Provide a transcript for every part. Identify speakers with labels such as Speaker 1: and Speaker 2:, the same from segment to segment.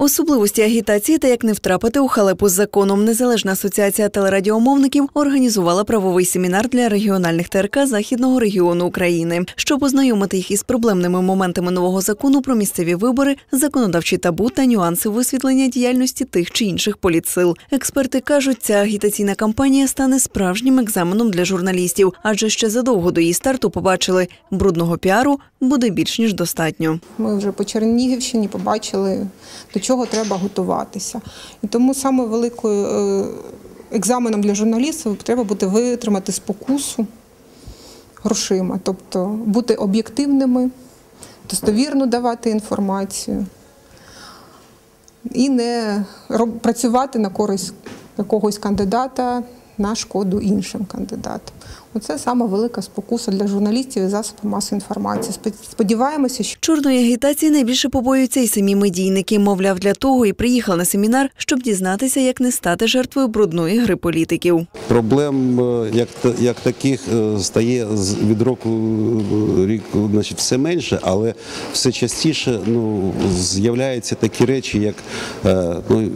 Speaker 1: Особливості агітації та як не втрапити у халепу з законом. Незалежна асоціація телерадіомовників організувала правовий семінар для регіональних ТРК західного регіону України, щоб ознайомити їх із проблемними моментами нового закону про місцеві вибори, законодавчі табу та нюанси висвітлення діяльності тих чи інших політсил. Експерти кажуть, ця агітаційна кампанія стане справжнім екзаменом для журналістів, адже ще задовго до її старту побачили брудного піару буде більш ніж достатньо.
Speaker 2: Ми вже по Чернігівщині побачили, до чого треба готуватися. І тому саме великою е, екзаменом для журналістів треба буде витримати спокусу грошима, тобто бути об'єктивними, достовірно давати інформацію і не працювати на користь якогось кандидата на шкоду іншим кандидатам. Оце саме велика спокуса для журналістів і засобів масової інформації. Спод- Сподіваємося, що
Speaker 1: Чорної агітації найбільше побоюються і самі медійники. Мовляв, для того і приїхали на семінар, щоб дізнатися, як не стати жертвою брудної гри політиків.
Speaker 3: Проблем е, як, та- як таких е, стає з- від року рік значить, все менше, але все частіше ну, з'являються такі речі, як е, ну,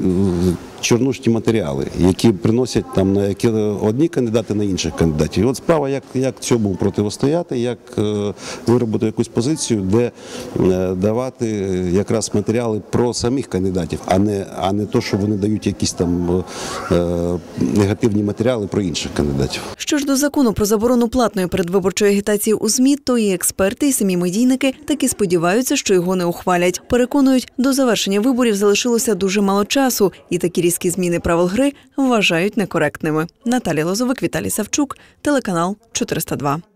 Speaker 3: чорнушні матеріали, які приносять там на які одні кандидати на інших кандидатів. І от справа, як, як цьому протистояти, як е, виробити якусь позицію, де е, давати якраз матеріали про самих кандидатів, а не, а не то, що вони дають якісь там е, негативні матеріали про інших кандидатів.
Speaker 1: Що ж до закону про заборону платної передвиборчої агітації у ЗМІ, то і експерти, і самі медійники таки сподіваються, що його не ухвалять. Переконують, до завершення виборів залишилося дуже мало часу, і такі різкі зміни правил гри вважають некоректними. Наталія Лозовик, Віталій Савчук, телеканал 402.